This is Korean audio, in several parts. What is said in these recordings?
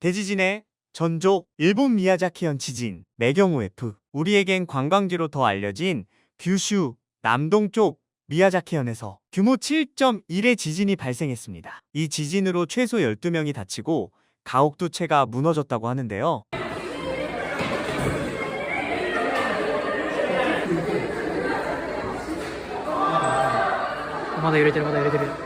대지진의 전조, 일본 미야자키현 지진, 매경우 F, 우리에겐 관광지로 더 알려진 규슈, 남동쪽 미야자키현에서 규모 7.1의 지진이 발생했습니다. 이 지진으로 최소 12명이 다치고 가옥 두 채가 무너졌다고 하는데요. 어, 고마다 이럴 때마다 이럴 때마다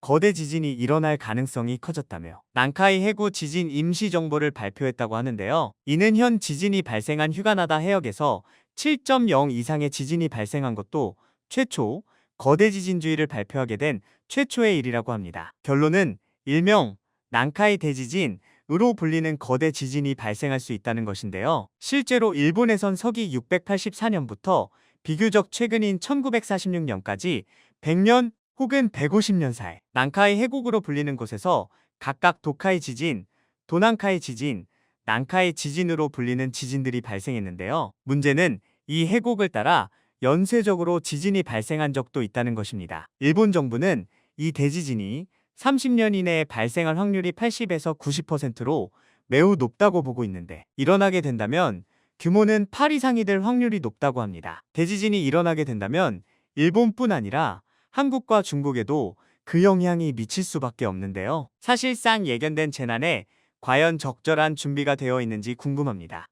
거대 지진이 일어날 가능성이 커졌다며 난카이 해구 지진 임시 정보를 발표했다고 하는데요. 이는 현 지진이 발생한 휴가나다 해역에서 7.0 이상의 지진이 발생한 것도 최초 거대 지진주의를 발표하게 된 최초의 일이라고 합니다. 결론은 일명 난카이 대지진 으로 불리는 거대 지진이 발생할 수 있다는 것인데요. 실제로 일본에선 서기 684년부터 비교적 최근인 1946년까지 100년 혹은 150년 사이 난카이 해국으로 불리는 곳에서 각각 도카이 지진, 도난카이 지진, 난카이 지진으로 불리는 지진들이 발생했는데요. 문제는 이 해곡을 따라 연쇄적으로 지진이 발생한 적도 있다는 것입니다. 일본 정부는 이 대지진이 30년 이내에 발생할 확률이 80에서 90%로 매우 높다고 보고 있는데 일어나게 된다면 규모는 8 이상이 될 확률이 높다고 합니다. 대지진이 일어나게 된다면 일본뿐 아니라 한국과 중국에도 그 영향이 미칠 수밖에 없는데요. 사실상 예견된 재난에 과연 적절한 준비가 되어 있는지 궁금합니다.